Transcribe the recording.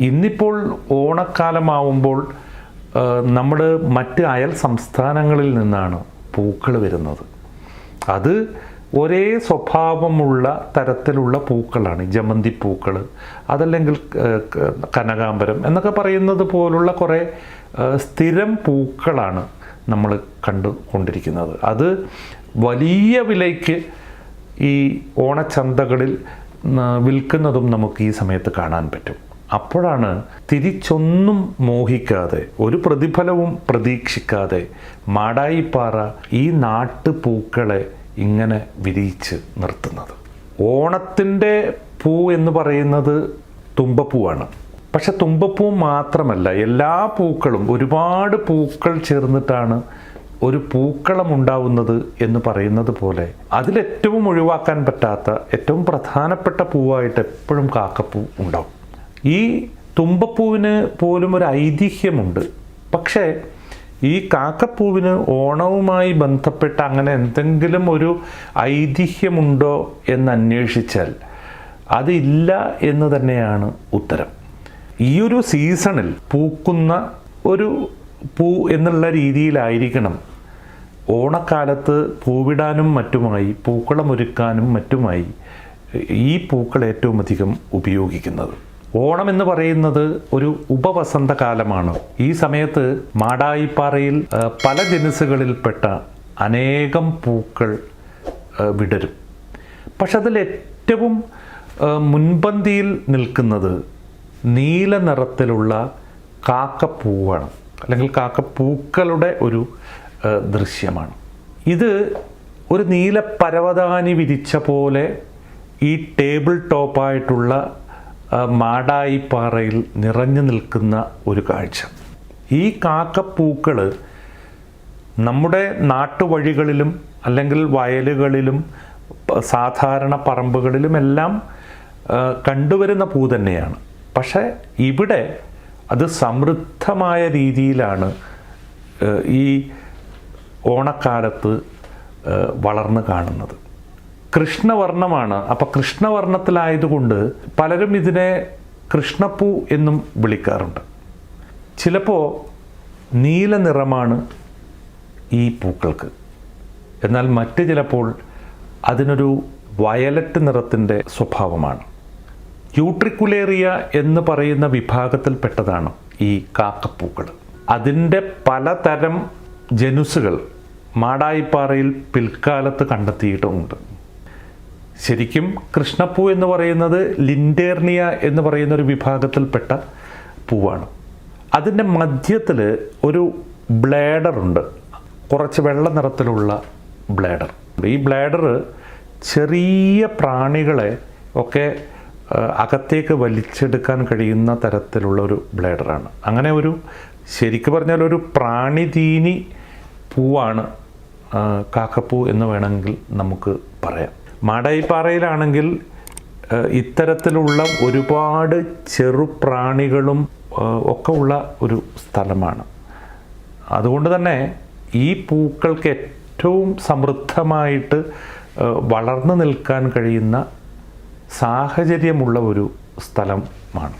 ഇന്നിപ്പോൾ ഓണക്കാലമാവുമ്പോൾ നമ്മുടെ മറ്റ് അയൽ സംസ്ഥാനങ്ങളിൽ നിന്നാണ് പൂക്കൾ വരുന്നത്. അത് ഒരേ സ്വഭാവമുള്ള തരത്തിലുള്ള പൂക്കളാണ്. ജമന്തി പൂക്കൾ അതല്ലെങ്കിൽ കനകാംബരം എന്നൊക്കെ പറയുന്നത് പോലുള്ള കുറേ സ്ഥിരം പൂക്കളാണ് നമ്മൾ കണ്ടുകൊണ്ടിരിക്കുന്നത്. അത് വലിയ വിലയ്ക്ക് ഈ ഓണച്ചന്തകളിൽ വിൽക്കുന്നതും നമുക്ക് ഈ സമയത്ത് കാണാൻ പറ്റും. അപ്പോഴാണ് തിരിച്ചൊന്നും മോഹിക്കാതെ ഒരു പ്രതിഫലവും പ്രതീക്ഷിക്കാതെ മാടായിപ്പാറ ഈ നാട്ടുപൂക്കളെ ഇങ്ങനെ വിരിയിച്ച് നിർത്തുന്നത്. ഓണത്തിന്റെ പൂ എന്ന് പറയുന്നത് തുമ്പപ്പൂവാണ്. പക്ഷെ തുമ്പപ്പൂ മാത്രമല്ല എല്ലാ പൂക്കളും ഒരുപാട് പൂക്കൾ ചേർന്നിട്ടാണ് ഒരു പൂക്കളം ഉണ്ടാവുന്നത് എന്ന് പറയുന്നത് പോലെ അതിലേറ്റവും ഒഴിവാക്കാൻ പറ്റാത്ത ഏറ്റവും പ്രധാനപ്പെട്ട പൂവായിട്ട് എപ്പോഴും കാക്കപ്പൂ ഉണ്ടാവും. ഈ തുമ്പപ്പൂവിന് പോലും ഒരു ഐതിഹ്യമുണ്ട്. പക്ഷേ ഈ കാക്കപ്പൂവിന് ഓണവുമായി ബന്ധപ്പെട്ട അങ്ങനെ എന്തെങ്കിലും ഒരു ഐതിഹ്യമുണ്ടോ എന്ന് അന്വേഷിച്ചാൽ അതില്ല എന്ന് തന്നെയാണ് ഉത്തരം. ഈ ഒരു സീസണിൽ പൂക്കുന്ന ഒരു പൂ എന്നുള്ള രീതിയിലായിരിക്കണം ഓണക്കാലത്ത് പൂവിടാനും മറ്റുമായി പൂക്കളമൊരുക്കാനും മറ്റുമായി ഈ പൂക്കൾ ഏറ്റവും അധികം ഉപയോഗിക്കുന്നത്. ഓണം എന്ന് പറയുന്നത് ഒരു ഉപവസന്ത കാലമാണ്. ഈ സമയത്ത് മാടായിപ്പാറയിൽ പല ജനുസുകളിൽപ്പെട്ട അനേകം പൂക്കൾ വിടരും. പക്ഷെ അതിൽ ഏറ്റവും മുൻപന്തിയിൽ നിൽക്കുന്നത് നീല നിറത്തിലുള്ള കാക്കപ്പൂവാണ്. അല്ലെങ്കിൽ കാക്കപ്പൂക്കളുടെ ഒരു ദൃശ്യമാണ്. ഇത് ഒരു നീല പരവതാനി വിരിച്ച പോലെ ഈ ടേബിൾ ടോപ്പായിട്ടുള്ള മാടായിപ്പാറയിൽ നിറഞ്ഞു നിൽക്കുന്ന ഒരു കാഴ്ച. ഈ കാക്കപ്പൂക്കൾ നമ്മുടെ നാട്ടുവഴികളിലും അല്ലെങ്കിൽ വയലുകളിലും സാധാരണ പറമ്പുകളിലും എല്ലാം കണ്ടുവരുന്ന പൂ തന്നെയാണ്. പക്ഷേ ഇവിടെ അത് സമൃദ്ധമായ രീതിയിലാണ് ഈ ഓണക്കാലത്ത് വളർന്നു കാണുന്നത്. കൃഷ്ണവർണമാണ്. അപ്പം കൃഷ്ണവർണത്തിലായതുകൊണ്ട് പലരും ഇതിനെ കൃഷ്ണപ്പൂ എന്നും വിളിക്കാറുണ്ട്. ചിലപ്പോൾ നീല നിറമാണ് ഈ പൂക്കൾക്ക്. എന്നാൽ മറ്റ് ചിലപ്പോൾ അതിനൊരു വയലറ്റ് നിറത്തിന്റെ സ്വഭാവമാണ്. യൂട്രിക്കുലേറിയ എന്ന് പറയുന്ന വിഭാഗത്തിൽപ്പെട്ടതാണ് ഈ കാക്കപ്പൂക്കൾ. അതിന്റെ പലതരം ജനുസുകൾ മാടായിപ്പാറയിൽ പിൽക്കാലത്ത് കണ്ടെത്തിയിട്ടുമുണ്ട് ശരിക്കും കൃഷ്ണപ്പൂ എന്ന് പറയുന്നത് ലിൻഡേർണിയ എന്ന് പറയുന്ന ഒരു വിഭാഗത്തിൽപ്പെട്ട പൂവാണ്. അതിന്റെ മധ്യത്തിൽ ഒരു ബ്ലേഡർ ഉണ്ട്. കുറച്ച് വെള്ള നിറത്തിലുള്ള ബ്ലേഡർ. ഈ ബ്ലേഡർ ചെറിയ പ്രാണികളെ ഒക്കെ അകത്തേക്ക് വലിച്ചെടുക്കാൻ കഴിയുന്ന തരത്തിലുള്ള ഒരു ബ്ലേഡറാണ് അങ്ങനെ ഒരു ശരിക്കും പറഞ്ഞാൽ ഒരു പ്രാണിതീനി പൂവാണ് കാക്കപ്പൂ എന്ന് വേണമെങ്കിൽ നമുക്ക് പറയാം. മാടായിപ്പാറയിലാണെങ്കിൽ ആ, ഇത്തരത്തിലുള്ള ഒരുപാട് ചെറുപ്രാണികളും ഒക്കെ ഉള്ള ഒരു സ്ഥലമാണ്. അതുകൊണ്ട് തന്നെ ഈ പൂക്കൾക്ക് ഏറ്റവും സമൃദ്ധമായിട്ട് വളർന്നു നിൽക്കാൻ കഴിയുന്ന സാഹചര്യമുള്ള ഒരു സ്ഥലം